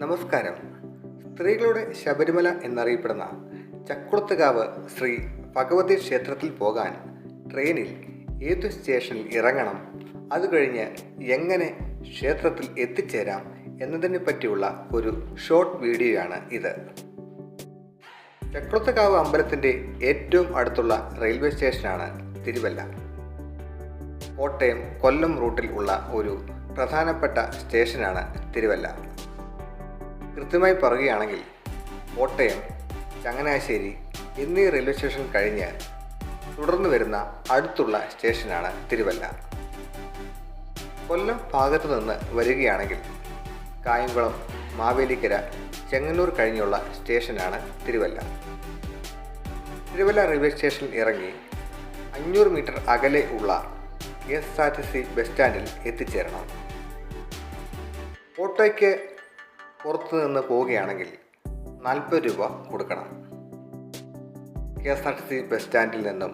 നമസ്കാരം. സ്ത്രീകളുടെ ശബരിമല എന്നറിയപ്പെടുന്ന ചക്കുളത്തുകാവ് ശ്രീ ഭഗവതി ക്ഷേത്രത്തിൽ പോകാൻ ട്രെയിനിൽ ഏതു സ്റ്റേഷനിൽ ഇറങ്ങണം? അത് കഴിഞ്ഞ് എങ്ങനെ ക്ഷേത്രത്തിൽ എത്തിച്ചേരാം എന്നതിനെ പറ്റിയുള്ള ഒരു ഷോർട്ട് വീഡിയോയാണ് ഇത്. ചക്കുളത്തുകാവ് അമ്പലത്തിന്റെ ഏറ്റവും അടുത്തുള്ള റെയിൽവേ സ്റ്റേഷനാണ് തിരുവല്ല. കോട്ടയം കൊല്ലം റൂട്ടിൽ ഉള്ള ഒരു പ്രധാനപ്പെട്ട സ്റ്റേഷനാണ് തിരുവല്ല. കൃത്യമായി പറയുകയാണെങ്കിൽ കോട്ടയം ചങ്ങനാശ്ശേരി എന്നീ റെയിൽവേ സ്റ്റേഷൻ കഴിഞ്ഞ് തുടർന്ന് വരുന്ന അടുത്തുള്ള സ്റ്റേഷനാണ് തിരുവല്ല. കൊല്ലം ഭാഗത്തു നിന്ന് വരികയാണെങ്കിൽ കായംകുളം മാവേലിക്കര ചെങ്ങന്നൂർ കഴിഞ്ഞുള്ള സ്റ്റേഷനാണ് തിരുവല്ല. തിരുവല്ല റെയിൽവേ സ്റ്റേഷനിൽ ഇറങ്ങി അഞ്ഞൂറ് മീറ്റർ അകലെ ഉള്ള K S R T C bus സ്റ്റാൻഡിൽ എത്തിച്ചേരണം. ഓട്ടോയ്ക്ക് പുറത്തു നിന്ന് പോവുകയാണെങ്കിൽ നാൽപ്പത് രൂപ കൊടുക്കണം. K S R T C bus സ്റ്റാൻഡിൽ നിന്നും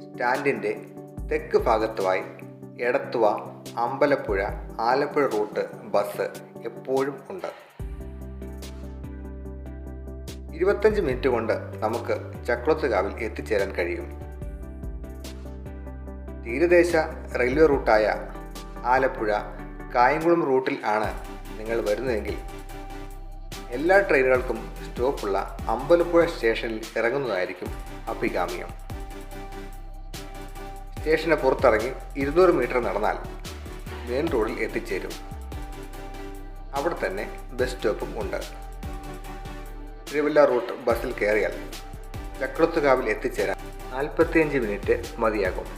സ്റ്റാൻഡിന്റെ തെക്ക് ഭാഗത്തുമായി എടത്തുവ അമ്പലപ്പുഴ ആലപ്പുഴ റൂട്ട് ബസ് എപ്പോഴും ഉണ്ട്. ഇരുപത്തഞ്ച് മിനിറ്റ് കൊണ്ട് നമുക്ക് ചക്കുളത്തുകാവിൽ എത്തിച്ചേരാൻ കഴിയും. തീരദേശ റെയിൽവേ റൂട്ടായ ആലപ്പുഴ കായംകുളം റൂട്ടിൽ ആണ് നിങ്ങൾ വരുന്നതെങ്കിൽ എല്ലാ ട്രെയിനുകൾക്കും സ്റ്റോപ്പുള്ള അമ്പലപ്പുഴ സ്റ്റേഷനിൽ ഇറങ്ങുന്നതായിരിക്കും അഭികാമ്യം. സ്റ്റേഷന് പുറത്തിറങ്ങി ഇരുന്നൂറ് മീറ്റർ നടന്നാൽ മെയിൻ റോഡിൽ എത്തിച്ചേരും. അവിടെ തന്നെ ബസ് സ്റ്റോപ്പും ഉണ്ട്. തിരുവല്ല റൂട്ട് ബസ്സിൽ കയറിയാൽ ചക്രത്തുകാവിൽ എത്തിച്ചേരാൻ നാൽപ്പത്തിയഞ്ച് മിനിറ്റ് മതിയാകും.